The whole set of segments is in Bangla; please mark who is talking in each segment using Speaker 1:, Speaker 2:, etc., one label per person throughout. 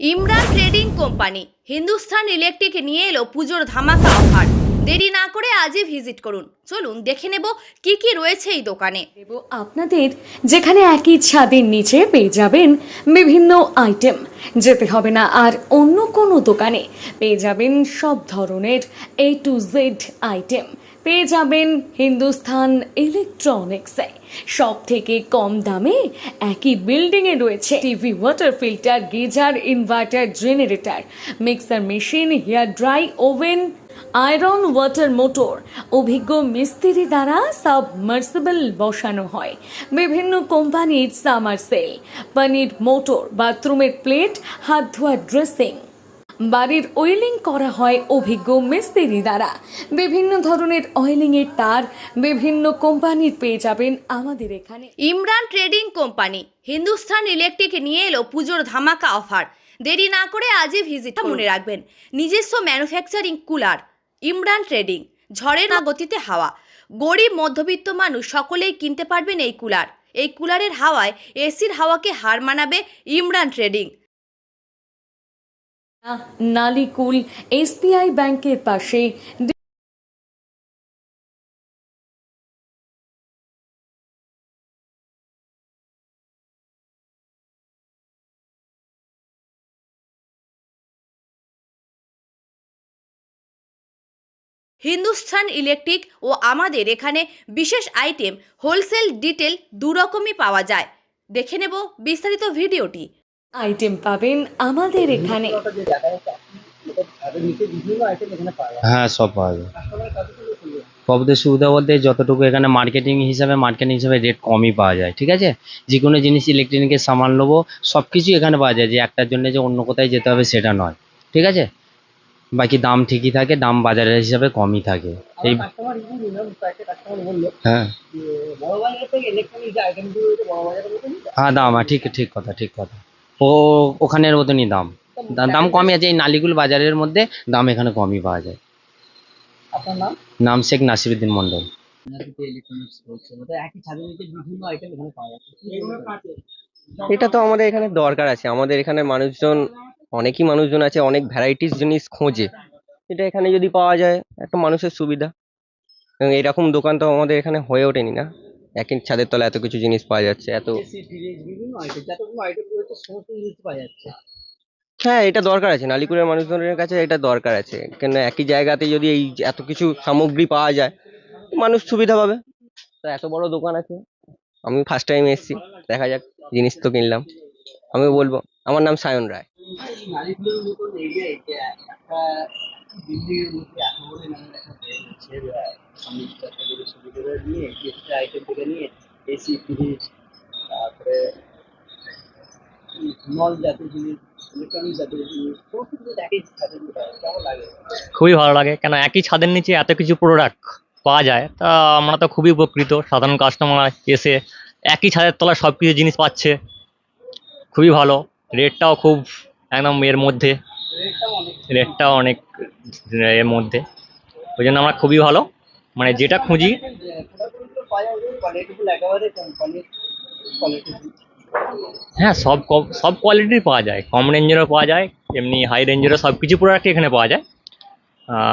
Speaker 1: Imran trading company, Hindusthan electric নিয়ে এলো পুজোর ধামাকা অফার। দেরি না করে আজই ভিজিট করুন। চলুন দেখে নেব কি কি রয়েছে এই দোকানে।
Speaker 2: দেব, আপনাদের যেখানে একই ছাদের নিচে পেয়ে যাবেন বিভিন্ন আইটেম। যেতে হবে না, আর অন্য কোনো দোকানে পেয়ে যাবেন সব ধরনের এ টু জেড আইটেম পেয়ে যাবেন হিন্দুস্থান ইলেকট্রনিক্সে সব থেকে কম দামে একই বিল্ডিংয়ে রয়েছে TV water filter geyser inverter generator mixer machine hair dry oven iron water motor অভিজ্ঞ মিস্ত্রি দ্বারা সাবমার্সিবল বসানো হয়। বিভিন্ন কোম্পানির সামার সেল পানির, মোটর বাথরুমের প্লেট হাত ধোয়ার ড্রেসিং বাড়ির অয়েলিং করা হয় অভিজ্ঞ মিস্ত্রি দ্বারা। বিভিন্ন ধরনের অয়েলিংয়ের তার বিভিন্ন কোম্পানির পেয়ে যাবেন আমাদের এখানে।
Speaker 1: Imran trading company Hindustan electric নিয়ে এলো পুজোর ধামাকা অফার। দেরি না করে আজই ভিজিট মনে রাখবেন। নিজস্ব ম্যানুফ্যাকচারিং কুলার ইমরান ট্রেডিং। ঝড়ের না গতিতে হাওয়া। গরিব মধ্যবিত্ত মানুষ সকলেই কিনতে পারবেন এই কুলার। এই কুলারের হাওয়ায় এসির হাওয়াকে হার মানাবে ইমরান ট্রেডিং।
Speaker 2: নালিকুল এসবিআই ব্যাংকের পাশে।
Speaker 1: হিন্দুস্থান ইলেকট্রিক ও আমাদের এখানে বিশেষ আইটেম হোলসেল ডিটেল দুরকমই পাওয়া যায়। দেখে নেব বিস্তারিত ভিডিওটি।
Speaker 2: আইটেম পাবেন আমাদের এখানে।
Speaker 3: হ্যাঁ সব পাওয়া যায়। সবদের সুবিধা বলতে যতটুকু এখানে মার্কেটিং হিসাবে মার্কেটিং হিসাবে রেট কমই পাওয়া যায় ঠিক আছে? যে কোনো জিনিস ইলেকট্রনিকের সামান নেব সব কিছু এখানে পাওয়া যায় যে একটার জন্য যে অন্য কোথায় যেতে হবে সেটা নয় ঠিক আছে? বাকি দাম ঠিকই থাকে দাম বাজারের হিসাবে কমই থাকে। এই হ্যাঁ।
Speaker 4: যে বড় বাজারের থেকে ইলেকট্রনিক যে আইটেমগুলো রয়েছে বড় বাজারের মতো
Speaker 3: হ্যাঁ দাম হ্যাঁ ঠিক ঠিক কথা ঠিক কথা। ও ওখানের মতনই দাম। দাম কমই আছে এই নালিগুল বাজারের মধ্যে দাম এখানে কমই পাওয়া যায়।
Speaker 4: আপনার নাম?
Speaker 3: নাম শেখ নাসিরুদ্দিন মন্ডল
Speaker 4: ইলেকট্রনিক্স বলছে। ওটা একই ছাদের নিচে বিভিন্ন আইটেম এখানে পাওয়া যাচ্ছে।
Speaker 5: এটা তো আমাদের এখানে দরকার আছে। আমাদের এখানে মানুষজন অনেকই মানুষজন আছে অনেক ভ্যারাইটিস জিনিস খোঁজে। এটা এখানে যদি পাওয়া যায় একটা মানুষের সুবিধা। এবং এরকম দোকান তো আমাদের এখানে হয়ে ওঠেনি না। একই ছাদের তলায় এত কিছু জিনিস পাওয়া যাচ্ছে এত
Speaker 4: এসি ফ্রিজ বিভিন্ন আইটেম যতগুলো আইটেম রয়েছে সমস্ত জিনিস পাওয়া যাচ্ছে।
Speaker 5: হ্যাঁ এটা দরকার আছে। নালিকুরের মানুষজনের কাছে এটা দরকার আছে। কেন একই জায়গাতে যদি এই এত কিছু সামগ্রী পাওয়া যায় মানুষ সুবিধা পাবে। তো এত বড় দোকান আছে? আমি ফার্স্ট টাইম এসেছি। দেখা যাক জিনিস তো কিনলাম। আমি বলব আমার নাম সায়ন রায়।
Speaker 4: মধ্যে করে সুবিধা নিয়ে গিফট আইটেম থেকে নিয়ে এসি ফ্রিজ তারপরে নল জাতীয় জিনিস
Speaker 6: খুবই ভালো লাগে, কেন একই ছাদের নিচে এত কিছু প্রোডাক্ট পাওয়া যায়, তা আমরা তো খুবই উপকৃত, সাধারণ কাস্টমার এসে একই ছাদের তলায় সব কিছু জিনিস পাচ্ছে, খুবই ভালো রেটটাও খুব একদম এর মধ্যে।
Speaker 4: রেটটাও অনেক।
Speaker 6: এর মধ্যে। ওই জন্য আমরা খুবই ভালো। মানে যেটা খুঁজি। হ্যাঁ সব সব কোয়ালিটির পাওয়া যায়। কম রেঞ্জেরও পাওয়া যায় এমনি হাই রেঞ্জেরও সব কিছু প্রোডাক্টই এখানে পাওয়া যায়।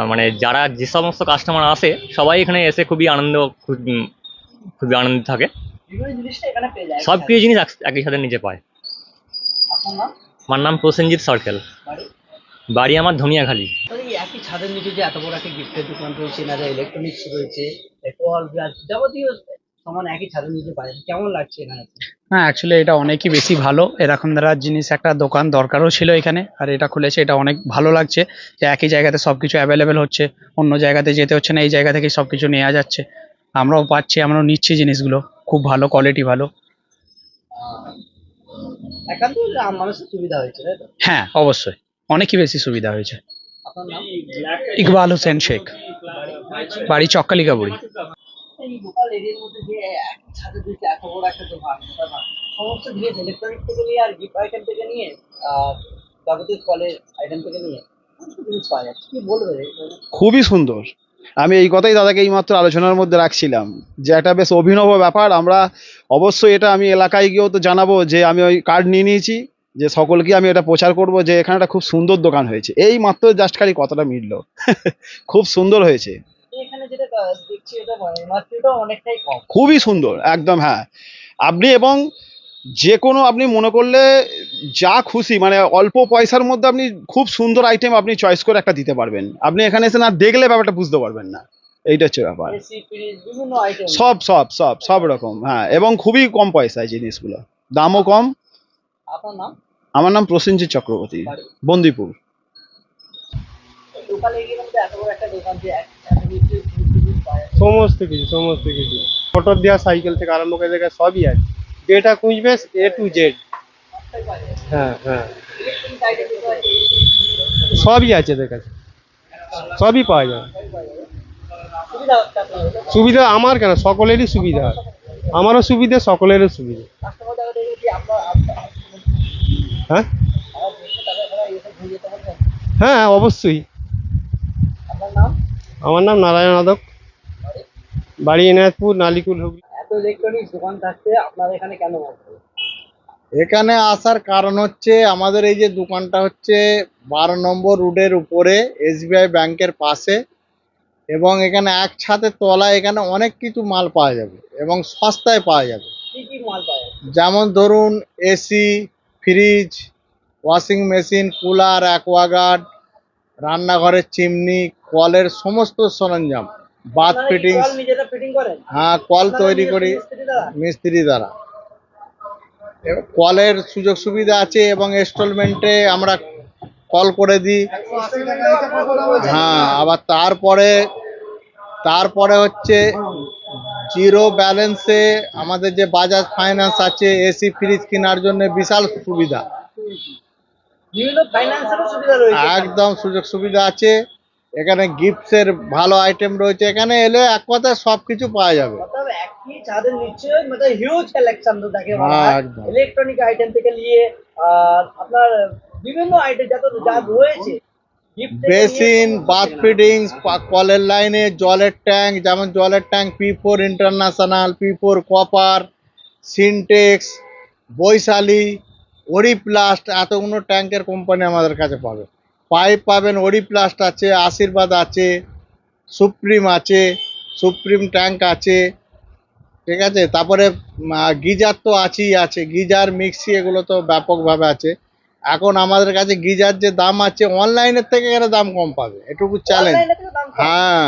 Speaker 6: মানে যারা যে সমস্ত কাস্টমার আসে সবাই এখানে এসে খুবই আনন্দ খুব- খুবই আনন্দ থাকে। সব কিছু জিনিস এক- একই সাথে নিচে পায়। আমার নাম প্রসেনজিৎ সরকেল
Speaker 4: বাড়ি
Speaker 6: আমার ধনিয়াখালী।
Speaker 4: একই ছাদের নিচে যে এত বড় একটা গিফটের দোকান রয়েছে না ইলেকট্রনিক্স রয়েছে কল যাবতীয় সামান একই ছাদের নিচে পাওয়া কেমন লাগছে
Speaker 7: হ্যাঁ অ্যাকচুয়ালি এটা অনেকই বেশি ভালো। এরকম দ্বারা জিনিস একটা দোকান দরকারও ছিল এখানে আর এটা খুলেছে এটা অনেক ভালো লাগছে যে একই জায়গাতে সব কিছু অ্যাভেলেবেল হচ্ছে অন্য জায়গাতে যেতে হচ্ছে না এই জায়গা থেকে সব কিছু নেওয়া যাচ্ছে। আমরাও পাচ্ছি আমরাও নিচ্ছি জিনিসগুলো খুব ভালো কোয়ালিটি ভালো।
Speaker 4: একান্ত সুবিধা হয়েছে
Speaker 7: হ্যাঁ অবশ্যই। অনেকই বেশি সুবিধা হয়েছে। ইকবাল হোসেন শেখ বাড়ি চক্কালিকাবুড়ি?
Speaker 8: খুবই সুন্দর। আমি এই কথাই দাদাকে এইমাত্র আলোচনার মধ্যে রাখছিলাম যে একটা বেশ অভিনব ব্যাপার। আমরা অবশ্যই এটা আমি এলাকায় গিয়েও তো জানাব যে আমি ওই কার্ড নিয়ে নিয়েছি। যে সকলকে আমি এটা প্রচার করব যে এখানে একটা খুব সুন্দর দোকান হয়েছে। এই মাত্র জাস্ট খালি কতটা মিটলো। খুব সুন্দর হয়েছে। খুবই সুন্দর একদম হ্যাঁ। আপনি এবং যে কোনো আপনি মনে করলে যা খুশি মানে অল্প পয়সার মধ্যে আপনি খুব সুন্দর আইটেম আপনি চয়েস করে একটা দিতে পারবেন। আপনি এখানে এসে না দেখলে ব্যাপারটা বুঝতে পারবেন না। এইটা হচ্ছে ব্যাপার।
Speaker 4: বিভিন্ন
Speaker 8: সব সব সব সব রকম হ্যাঁ। এবং খুবই কম পয়সায় জিনিসগুলো। দামও কম
Speaker 4: আপনার নাম?
Speaker 8: আমার নাম প্রসেনজিৎ চক্রবর্তী বন্দিপুর।
Speaker 4: যায়।
Speaker 9: সমস্ত কিছু সমস্ত কিছু। মোটর দেওয়া সাইকেল থেকে আরম্ভ করে দেখা সবই আছে। যেটা খুঁজবে এ টু জেড হ্যাঁ হ্যাঁ। সবই আছে এদের কাছে সবই পাওয়া
Speaker 4: আপনার
Speaker 9: সুবিধা আমার কেন? সকলেরই সুবিধা আমারও সুবিধা সকলেরও সুবিধা। হ্যাঁ? হ্যাঁ অবশ্যই। আমার নাম নারায়ণ আদক। বাড়ি এনায়তপুর নালিকুল হুগলি।
Speaker 4: এত ইলেকট্রনিক্স দোকান থাকতে আপনার এখানে কেন আসবে
Speaker 10: এখানে আসার কারণ হচ্ছে আমাদের এই যে দোকানটা হচ্ছে বারো নম্বর রুটের উপরে এসবিআই ব্যাংকের পাশে এবং এখানে এক ছাদের তলায় এখানে অনেক কিছু মাল পাওয়া যাবে এবং সস্তায় পাওয়া যাবে।
Speaker 4: কি কি মাল পাওয়া যায়
Speaker 10: যেমন ধরুন AC fridge washing machine cooler Aquaguard রান্নাঘরের চিমনি কলের সমস্ত সরঞ্জাম বাথ
Speaker 4: ফিটিং
Speaker 10: হ্যাঁ কল তৈরি করি
Speaker 4: মিস্ত্রি দ্বারা?
Speaker 10: কলের সুযোগ সুবিধা আছে এবং ইনস্টলমেন্টে আমরা কল করে দিই। হ্যাঁ আবার তারপরে তারপরে হচ্ছে জিরো ব্যালেন্সে আমাদের যে বাজাজ ফাইন্যান্স আছে এসি ফ্রিজ কেনার জন্য বিশাল সুবিধা। একদম সুযোগ সুবিধা আছে। এখানে গিফটসের ভালো আইটেম রয়েছে। এখানে এলে এক কথায় সব কিছু পাওয়া যাবে।
Speaker 4: নিচে মানে
Speaker 10: হ্যাঁ।
Speaker 4: ইলেকট্রনিক আইটেম থেকে নিয়ে আর আপনার বিভিন্ন আইটেম যত যা রয়েছে
Speaker 10: বেসিন, বাথ। ফিটিংস কলের লাইনে, জলের ট্যাঙ্ক, যেমন জলের tank, P four international, P four copper, Sintex, Baishali Oriplast এতগুলো ট্যাঙ্কের কোম্পানি আমাদের কাছে পাবে। পাইপ পাবেন ওরিপ্লাস্ট আছে, আশীর্বাদ আছে, সুপ্রিম আছে, সুপ্রিম ট্যাঙ্ক আছে, ঠিক আছে? তারপরে গিজার তো আছেই, আছে। গিজার, মিক্সি, এগুলো তো ব্যাপকভাবে আছে। এখন আমাদের কাছে গিজার যে দাম আছে অনলাইনের থেকে এখানে দাম কম পাবে। এটুকু চ্যালেঞ্জ। হ্যাঁ।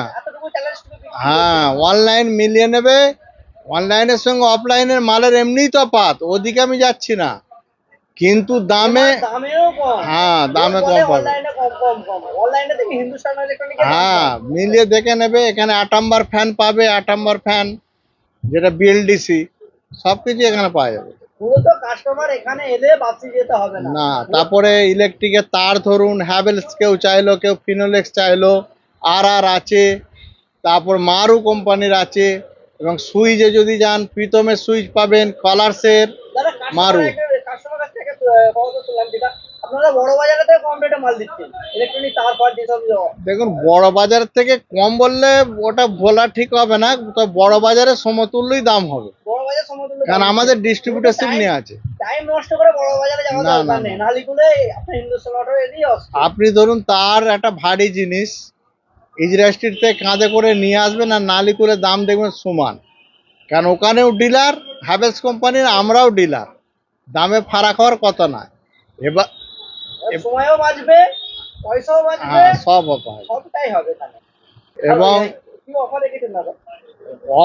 Speaker 10: হ্যাঁ অনলাইন মিলিয়ে নেবে। অনলাইনের সঙ্গে অফলাইনের মালের এমনিই তো পাত ওদিকে আমি যাচ্ছি না। কিন্তু দামে হ্যাঁ দামে কম পাবে। হ্যাঁ মিলিয়ে দেখে নেবে। এখানে আটাম্বার ফ্যান পাবে আটাম্বার ফ্যান যেটা বিএলডিসি সব কিছু এখানে পাওয়া যাবে।
Speaker 4: পুরো তো কাস্টমার এখানে এলে বাপসি যেতে হবে না।
Speaker 10: না তারপরে ইলেকট্রিকের তার ধরুন হ্যাভেলস কেউ চাইলো কেউ ফিনোলেক্স চাইলো আর আর আছে তারপর মারু কোম্পানির আছে এবং সুইচে যদি যান প্রীতমের সুইচ পাবেন কালার্সের মারু। দেখুন বড় বাজার থেকে কম বললে ওটা বলা ঠিক হবে না তো বড় বাজারে সমতুল্যই দাম হবে। কারণ আমাদের ডিস্ট্রিবিউটারশিপ নিয়ে আছে।
Speaker 4: টাইম নষ্ট করে বড় বাজারে যাওয়ার
Speaker 10: না,
Speaker 4: দরকার নেই।
Speaker 10: না।
Speaker 4: নালিকুলে আপনার হিন্দুস্তান অটো এদিকে
Speaker 10: আপনি ধরুন তার একটা ভারী জিনিস ইজরা স্ট্রিট থেকে কাঁধে করে নিয়ে আসবেন আর নালি করে দাম দেখবেন সমান। কারণ ওখানেও ডিলার হ্যাভেলস কোম্পানির আমরাও ডিলার দামে ফারাক হওয়ার কথা না এবার
Speaker 4: সময়ও বাঁচবে পয়সাও বাঁচবে
Speaker 10: হ্যাঁ সব
Speaker 4: সবটাই হবে
Speaker 10: এবং
Speaker 4: কি অফার রেখেছেন দাদা?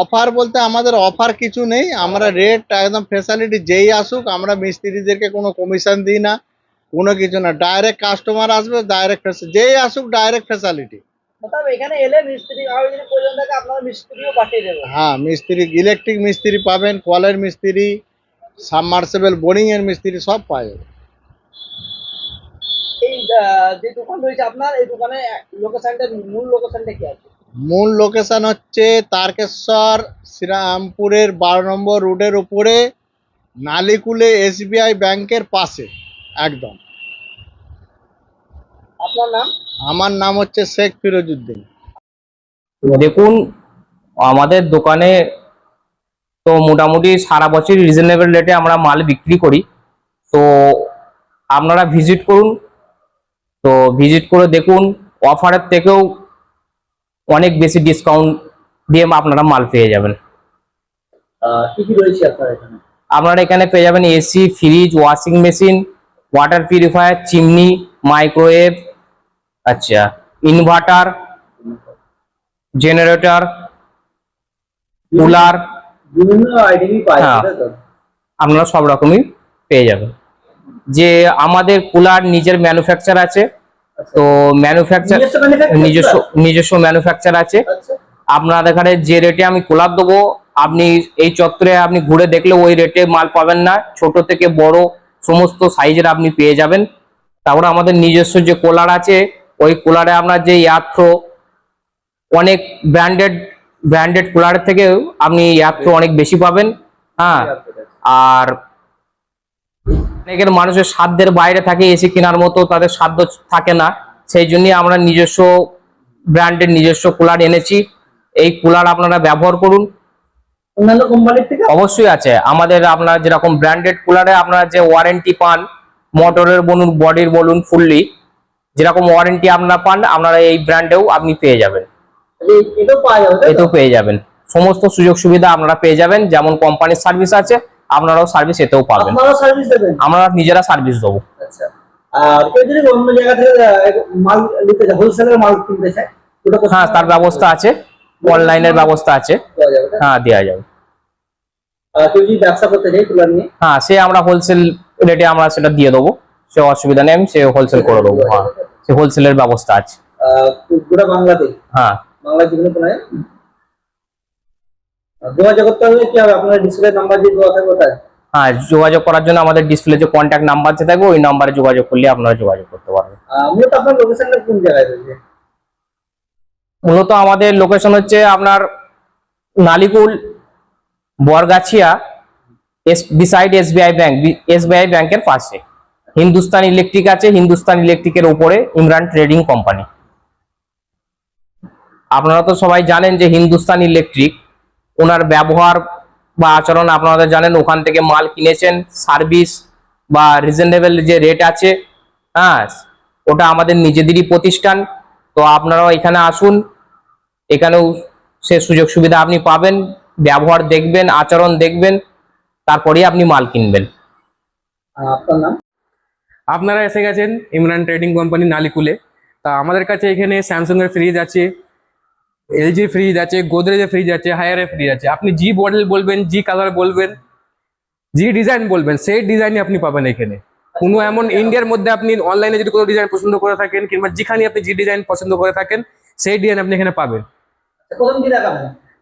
Speaker 10: অফার বলতে আমাদের অফার কিছু নেই। আমরা রেট একদম ফেসিলিটি যেই আসুক আমরা মিস্ত্রিদেরকে কোনো কমিশন দিই না কোনো কিছু না। ডাইরেক্ট কাস্টমার আসবে ডাইরেক্ট যেই আসুক ডাইরেক্ট ফেসিলিটি হ্যাঁ মিস্ত্রি ইলেকট্রিক মিস্ত্রি পাবেন কলের মিস্ত্রি সাবমার্সেবল বোরিং এর মিস্ত্রি সব পাওয়া যাবে।
Speaker 4: এই যে দোকান রয়েছে আপনার এই দোকানে লোকেশনটা মূল লোকেশনটা কি আছে?
Speaker 10: মূল লোকেশান হচ্ছে তারকেশ্বর শ্রীরামপুরের বারো নম্বর রোডের উপরে নালিকুলে এসবিআই ব্যাংকের পাশে একদম।
Speaker 4: আপনার নাম?
Speaker 10: আমার নাম হচ্ছে শেখ ফিরোজউদ্দিন।
Speaker 11: দেখুন আমাদের দোকানে তো মোটামুটি সারা বছর রিজনেবল রেটে আমরা মাল বিক্রি করি। তো আপনারা ভিজিট করুন। তো ভিজিট করে দেখুন অফারের থেকেও অনেক বেশি ডিসকাউন্ট দিয়ে আপনারা মাল পেয়ে যাবেন।
Speaker 4: কি কি রয়েছে আপনার এখানে?
Speaker 11: পেয়ে যাবেন AC fridge washing machine water purifier chimney microwave আচ্ছা ইনভার্টার জেনারেটর কুলার? আপনারা সব রকমই পেয়ে যাবেন। যে আমাদের কুলার নিজের ম্যানুফ্যাকচার আছে তো ম্যানুফ্যাকচার
Speaker 4: নিজস্ব
Speaker 11: নিজস্ব ম্যানুফ্যাকচার আছে।
Speaker 4: আচ্ছা।
Speaker 11: আপনার এখানে যে রেটে আমি কুলার দেবো আপনি এই চত্বরে আপনি ঘুরে দেখলে ওই রেটে মাল পাবেন না। ছোট থেকে বড় সমস্ত সাইজের আপনি পেয়ে যাবেন। তারপরে আমাদের নিজস্ব যে কুলার আছে ওই কুলারে আপনার যে এয়ারথ্রো অনেক ব্র্যান্ডেড ব্র্যান্ডেড কুলারের থেকে আপনি এয়ারথ্রো অনেক বেশি পাবেন। হ্যাঁ। আর অনেকের মানুষের সাধ্যের বাইরে থাকে এসি কেনার মতো তাদের সাধ্য থাকে না। সেই জন্যই আমরা নিজস্ব ব্র্যান্ডের নিজস্ব কুলার এনেছি। এই কুলার আপনারা ব্যবহার করুন।
Speaker 4: অন্যান্য কোম্পানির থেকে?
Speaker 11: অবশ্যই আছে। আমাদের আপনার যেরকম ব্র্যান্ডেড কুলারে আপনারা যে ওয়ারেন্টি পান মোটরের বলুন বডির বলুন ফুললি যেরকম ওয়ারেন্টি আপনারা পান আপনারা এই ব্র্যান্ডেও আপনি পেয়ে যাবেন।
Speaker 4: এটাও
Speaker 11: পেয়ে যাবেন। সমস্ত সুযোগ সুবিধা আপনারা পেয়ে যাবেন। যেমন কোম্পানির সার্ভিস আছে আপনারাও সার্ভিস এতেও পাবেন আমরা নিজেরা সার্ভিস দেবো।
Speaker 4: আচ্ছা। আর যদি অন্য জায়গা থেকে মাল নিতে চায় হোলসেলের মাল কিনতে চায়
Speaker 11: হ্যাঁ তার ব্যবস্থা আছে। অনলাইনের ব্যবস্থা আছে? হ্যাঁ দেওয়া যাবে।
Speaker 4: ব্যবসা করতে নিয়ে?
Speaker 11: হ্যাঁ সে আমরা হোলসেল রেটে আমরা সেটা দিয়ে দেবো। সে অসুবিধা নেই আমি সে হোলসেল করে দেবো। হ্যাঁ সে হোলসেলের ব্যবস্থা আছে।
Speaker 4: আহ, গোটা বাংলাতে?
Speaker 11: হ্যাঁ।
Speaker 4: বাংলা যেগুলো যোগাযোগ করতে হলে কি হবে? আপনার ডিসপ্লে নাম্বার দিয়ে দেওয়া থাকবে ওটায়
Speaker 11: হ্যাঁ যোগাযোগ করার জন্য আমাদের ডিসপ্লে যে কন্ট্যাক্ট নাম্বার যে থাকবে ওই নাম্বারে যোগাযোগ করলে আপনারা যোগাযোগ করতে পারবেন।
Speaker 4: মূলত আপনার লোকেশনটা কোন জায়গায় রয়েছে?
Speaker 11: মূলত আমাদের লোকেশন হচ্ছে আপনার Nalikul Bargachhia as beside SBI bank SBI ব্যাংকের পাশে। হিন্দুস্তান ইলেকট্রিক আছে হিন্দুস্তান ইলেকট্রিকের উপরে ইমরান ট্রেডিং কোম্পানি আপনারা তো সবাই জানেন যে হিন্দুস্তান ইলেকট্রিক ওনার ব্যবহার বা আচরণ আপনারা জানেন ওখান থেকে মাল কিনেছেন সার্ভিস বা রিজনেবল যে রেট আছে হ্যাঁ ওটা আমাদের নিজেদেরই প্রতিষ্ঠান। তো আপনারাও এখানে আসুন এখানেও সে সুযোগ সুবিধা আপনি পাবেন ব্যবহার দেখবেন আচরণ দেখবেন তারপরেই আপনি মাল কিনবেন।
Speaker 4: আপনার নাম?
Speaker 12: আপনারা এসে গেছেন ইমরান ট্রেডিং কোম্পানি নালিকুলে। তা আমাদের কাছে এখানে স্যামসাং এর ফ্রিজ আছে এলজি ফ্রিজ আছে গোদরেজের ফ্রিজ আছে হায়ারের ফ্রিজ আছে। আপনি জি মডেল বলবেন জি কালার বলবেন জি ডিজাইন বলবেন সেই ডিজাইনই আপনি পাবেন এখানে। কোনো এমন ইন্ডিয়ার মধ্যে আপনি অনলাইনে যদি কোনো ডিজাইন পছন্দ করে থাকেন কিংবা যেখানে আপনি জি ডিজাইন পছন্দ করে থাকেন সেই ডিজাইন আপনি এখানে পাবেন।
Speaker 4: প্রথম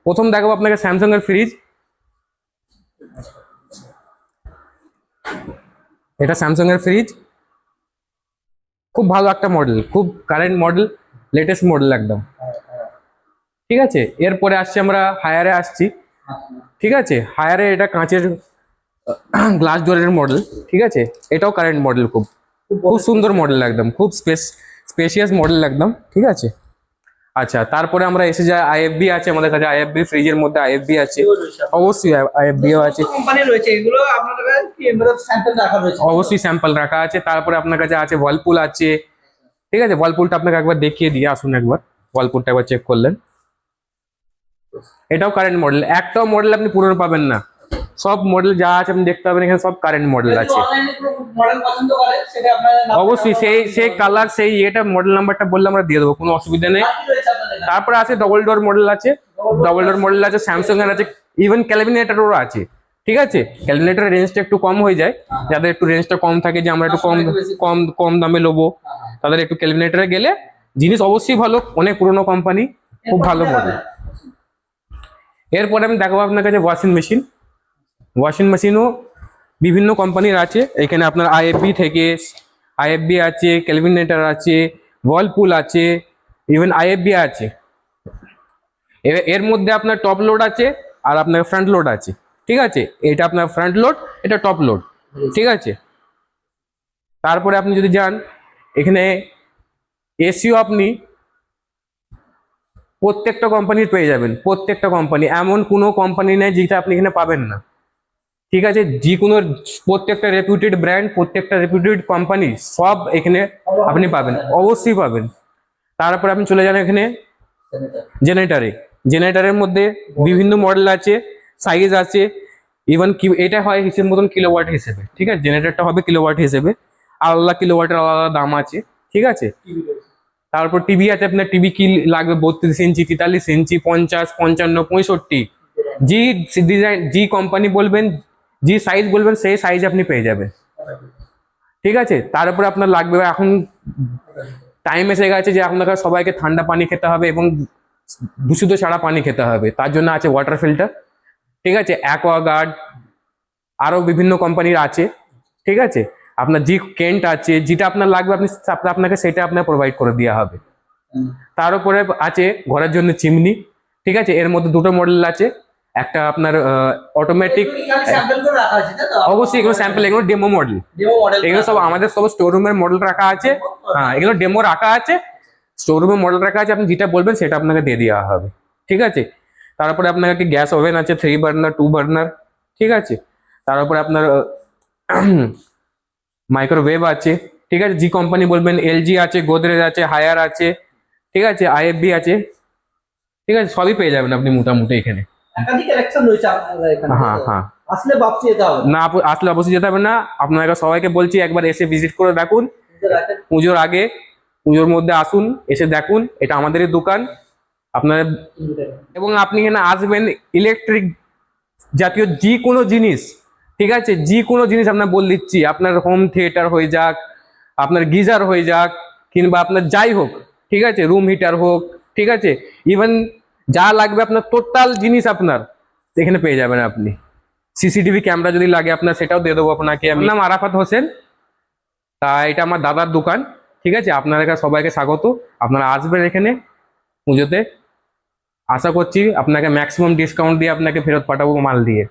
Speaker 12: প্রথম দেখাবো আপনাকে স্যামসাং এর ফ্রিজ এটা স্যামসাং এর ফ্রিজ খুব ভালো একটা মডেল খুব কারেন্ট মডেল লেটেস্ট মডেল একদম। ঠিক আছে? এরপরে আসছি আমরা হায়ারে আসছি। ঠিক আছে? হায়ারে এটা কাঁচের গ্লাস ডোরের মডেল ঠিক আছে? এটাও কারেন্ট মডেল খুব। খুব সুন্দর মডেল একদম খুব স্পেস স্পেশিয়াস মডেল একদম ঠিক আছে? আচ্ছা তারপরে আমরা এসে যাই আইএফবি আছে আমাদের কাছে আইএফবি ফ্রিজের মধ্যে আইএফবি আছে। অবশ্যই আইএফবিও আছে।
Speaker 4: কোম্পানি রয়েছে? এগুলো আপনার কাছে কি স্যাম্পল রাখা রয়েছে?
Speaker 12: অবশ্যই স্যাম্পল রাখা আছে। তারপরে আপনার কাছে আছে ওয়ালপুল আছে। ঠিক আছে? ওয়ালপুলটা আপনাকে একবার দেখিয়ে দিয়ে আসুন একবার। ওয়ালপুলটা একবার চেক করলেন। এটাও কারেন্ট মডেল একটাও মডেল আপনি পুরনো পাবেন না। সব মডেল যা আছে আপনি দেখতে পাবেন এখানে সব কারেন্ট মডেল আছে। অবশ্যই সেই সেই কালার সেই ইয়েটা মডেল নাম্বারটা বললে আমরা দিয়ে দেবো কোনো অসুবিধা নেই? তারপরে আছে ডবল ডোর মডেল আছে। ডবল ডোর মডেল আছে। স্যামসাং এর আছে ইভেন ক্যালভিনেটারও আছে। ঠিক আছে? ক্যালভিনেটারের রেঞ্জটা একটু কম হয়ে যায়। যাদের একটু রেঞ্জটা কম থাকে যে আমরা একটু কম কম কম দামে নেব তাদের একটু ক্যালভিনেটারে গেলে জিনিস অবশ্যই ভালো অনেক পুরনো কোম্পানি খুব ভালো মডেল এরপরে আমি দেখাবো আপনার কাছে ওয়াশিং মেশিন ওয়াশিং মেশিনও বিভিন্ন কোম্পানির আছে। এখানে আপনার আইএফবি থেকে আইএফবি আছে ক্যালভিনেটার আছে ওয়ালপুল আছে ইভেন আইএফবি আছে। এর মধ্যে আপনার টপ লোড আছে আর আপনার ফ্রন্ট লোড আছে। ঠিক আছে? এটা আপনার ফ্রন্ট লোড এটা টপ লোড ঠিক আছে? তারপরে আপনি যদি যান, এখানে এসিও আপনি প্রত্যেকটা কোম্পানির পেয়ে যাবেন, প্রত্যেকটা কোম্পানি এমন কোনো কোম্পানি নেই যেটা আপনি এখানে পাবেন না। ঠিক আছে? যে কোনো প্রত্যেকটা রেপুটেড ব্র্যান্ড প্রত্যেকটা রেপুটেড কোম্পানি সব এখানে আপনি পাবেন, অবশ্যই পাবেন। তারপর আপনি চলে যান এখানে জেনারেটারে জেনারেটারের মধ্যে বিভিন্ন মডেল আছে সাইজ আছে ইভেন কি, এটা হয় হিসেব মতন কিলোওয়াট হিসেবে। ঠিক আছে? জেনারেটরটা হবে কিলোওয়াট হিসেবে। আলাদা কিলোওয়াটের আলাদা দাম আছে। ঠিক আছে? তারপর টিভি আছে আপনার টিভি কি লাগবে? বত্রিশ ইঞ্চি, তেতাল্লিশ ইঞ্চি, পঞ্চাশ, পঞ্চান্ন, পঁয়ষট্টি। জি ডিজাইন জি কোম্পানি বলবেন যে সাইজ বলবেন, সেই সাইজ আপনি পেয়ে যাবেন। ঠিক আছে? তার উপরে আপনার লাগবে, এখন টাইম এসে গেছে যে আপনাকে সবাইকে ঠান্ডা পানি খেতে হবে এবং দূষিত ছাড়া পানি খেতে হবে। তার জন্য আছে ওয়াটার ফিল্টার ঠিক আছে? অ্যাকোয়াগার্ড আরও বিভিন্ন কোম্পানির আছে। ঠিক আছে? আপনার যে কেন্ট আছে যেটা আপনার লাগবে আপনি আপনাকে সেটা আপনার প্রোভাইড করে দেওয়া হবে। তার উপরে আছে ঘরের জন্য চিমনি ঠিক আছে? এর মধ্যে দুটো মডেল আছে। একটা আপনার অটোমেটিক অবশ্যই এগুলো স্যাম্পল এগুলো ডেমো মডেল
Speaker 4: ডেমো মডেল
Speaker 12: এগুলো সব আমাদের সব স্টোরুমের মডেল রাখা আছে। হ্যাঁ এগুলো ডেমো রাখা আছে। স্টোরুমের মডেল রাখা আছে আপনি যেটা বলবেন সেটা আপনাকে দিয়ে দেওয়া হবে। ঠিক আছে? তারপরে আপনার একটি গ্যাস ওভেন আছে থ্রি বার্নার টু বার্নার ঠিক আছে? তারপরে আপনার মাইক্রোওয়েভ আছে ঠিক আছে? জি কোম্পানি বলবেন এলজি আছে গোদরেজ আছে হায়ার আছে ঠিক আছে? আইএফবি আছে ঠিক আছে? সবই পেয়ে যাবেন আপনি মোটামুটি এখানে। হ্যাঁ হ্যাঁ।
Speaker 4: আসলে বাপসি যেতে হবে।
Speaker 12: না আপু- আসলে অবশ্যই যেতে হবে না। সবাইকে বলছি একবার এসে ভিজিট করে
Speaker 4: রাখেন
Speaker 12: পুজোর আগে। পুজোর মধ্যে আসুন এসে দেখুন। এটা আমাদেরই দোকান। আপনার এবং আপনি এখানে আসবেন ইলেকট্রিক জাতীয় যে কোনো জিনিস ঠিক আছে? যে কোনো জিনিস আপনার বল দিচ্ছি। আপনার হোম থিয়েটার হয়ে যাক, আপনার গিজার হয়ে যাক, কিংবা আপনার যাই হোক, ঠিক আছে? রুম হিটার হোক, ঠিক আছে? ইভেন যা লাগবে আপনার টোটাল জিনিস আপনার, এখানে পেয়ে যাবেন আপনি। সিসিটিভি ক্যামেরা যদি লাগে আপনার, সেটাও দিয়ে দেবো আপনাকে আমার নাম আরাফাত হোসেন। তা এটা আমার দাদার দোকান, ঠিক আছে? আপনারা সবাইকে স্বাগত। আপনারা আসবেন এখানে পুজোতে। আশা করছি আপনাকে ম্যাক্সিমাম ডিসকাউন্ট দিয়ে আপনাকে ফেরত পাঠাবো মাল দিয়ে।